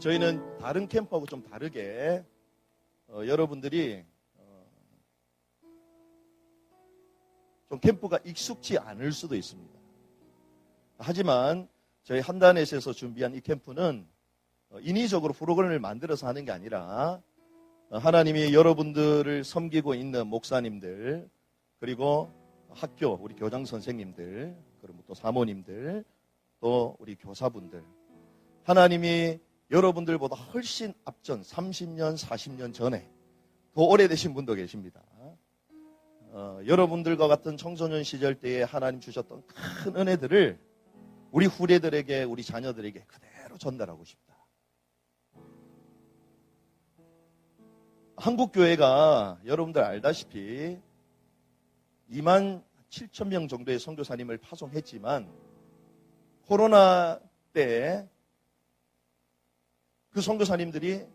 저희는 다른 캠프하고 좀 다르게 어, 여러분들이 어, 좀 캠프가 익숙치 않을 수도 있습니다. 하지만 저희 한단에서 준비한 이 캠프는 어, 인위적으로 프로그램을 만들어서 하는 게 아니라 어, 하나님이 여러분들을 섬기고 있는 목사님들 그리고 학교 우리 교장 선생님들 그리고 또 사모님들 또 우리 교사분들 하나님이 여러분들보다 훨씬 앞전 30년 40년 전에 더 오래되신 분도 계십니다. 어, 여러분들과 같은 청소년 시절 때에 하나님 주셨던 큰 은혜들을 우리 후대들에게 우리 자녀들에게 그대로 전달하고 싶다. 한국 교회가 여러분들 알다시피 2만 7천 명 정도의 선교사님을 파송했지만 코로나 때 그 선교사님들이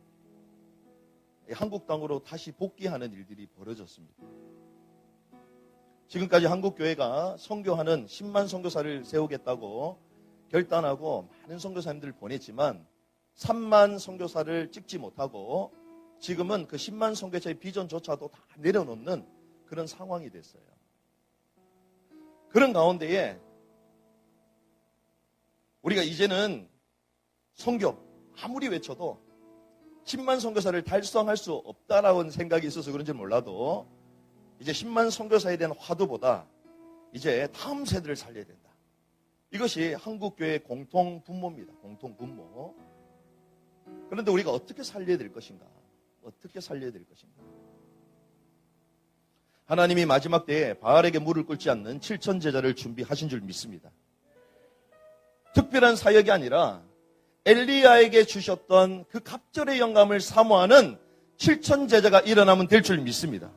한국 땅으로 다시 복귀하는 일들이 벌어졌습니다. 지금까지 한국 교회가 선교하는 10만 선교사를 세우겠다고 결단하고 많은 선교사님들을 보냈지만 3만 선교사를 찍지 못하고 지금은 그 10만 선교사의 비전조차도 다 내려놓는 그런 상황이 됐어요. 그런 가운데에 우리가 이제는 선교 아무리 외쳐도 10만 선교사를 달성할 수 없다라는 생각이 있어서 그런지 몰라도 이제 10만 선교사에 대한 화두보다 이제 다음 세대를 살려야 된다. 이것이 한국교회의 공통 분모입니다. 공통 분모. 그런데 우리가 어떻게 살려야 될 것인가? 어떻게 살려야 될 것인가? 하나님이 마지막 때에 바알에게 물을 끓지 않는 7천 제자를 준비하신 줄 믿습니다. 특별한 사역이 아니라 엘리야에게 주셨던 그 갑절의 영감을 사모하는 7천 제자가 일어나면 될 줄 믿습니다.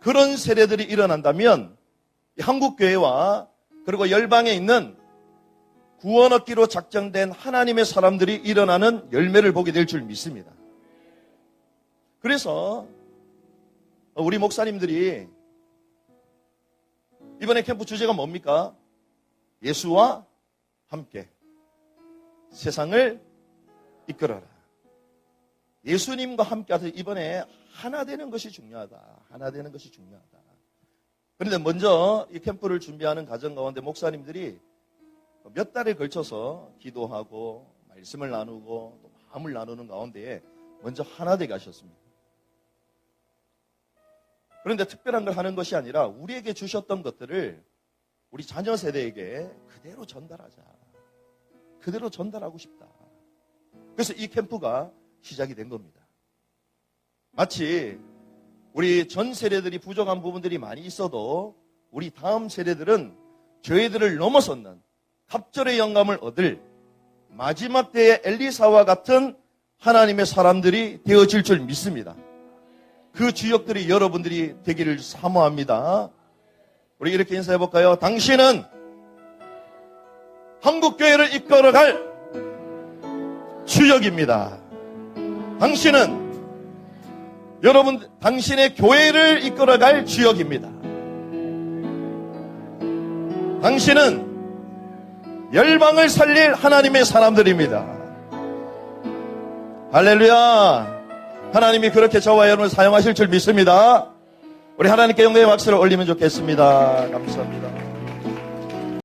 그런 세대들이 일어난다면 한국 교회와 그리고 열방에 있는 구원 얻기로 작정된 하나님의 사람들이 일어나는 열매를 보게 될 줄 믿습니다. 그래서 우리 목사님들이 이번에 캠프 주제가 뭡니까? 예수와 함께 세상을 이끌어라. 예수님과 함께해서 이번에 하나 되는 것이 중요하다. 하나 되는 것이 중요하다. 그런데 먼저 이 캠프를 준비하는 가정 가운데 목사님들이 몇 달에 걸쳐서 기도하고 말씀을 나누고 또 마음을 나누는 가운데에 먼저 하나 되게 하셨습니다. 그런데 특별한 걸 하는 것이 아니라 우리에게 주셨던 것들을 우리 자녀 세대에게 그대로 전달하자. 그대로 전달하고 싶다. 그래서 이 캠프가 시작이 된 겁니다. 마치 우리 전 세대들이 부족한 부분들이 많이 있어도 우리 다음 세대들은 저희들을 넘어섰는 갑절의 영감을 얻을 마지막 때의 엘리사와 같은 하나님의 사람들이 되어질 줄 믿습니다. 그 주역들이 여러분들이 되기를 사모합니다. 우리 이렇게 인사해 볼까요? 당신은 한국교회를 이끌어갈 주역입니다. 당신은 여러분, 당신의 교회를 이끌어갈 주역입니다. 당신은 열방을 살릴 하나님의 사람들입니다. 할렐루야. 하나님이 그렇게 저와 여러분을 사용하실 줄 믿습니다. 우리 하나님께 영광의 박수를 올리면 좋겠습니다. 감사합니다.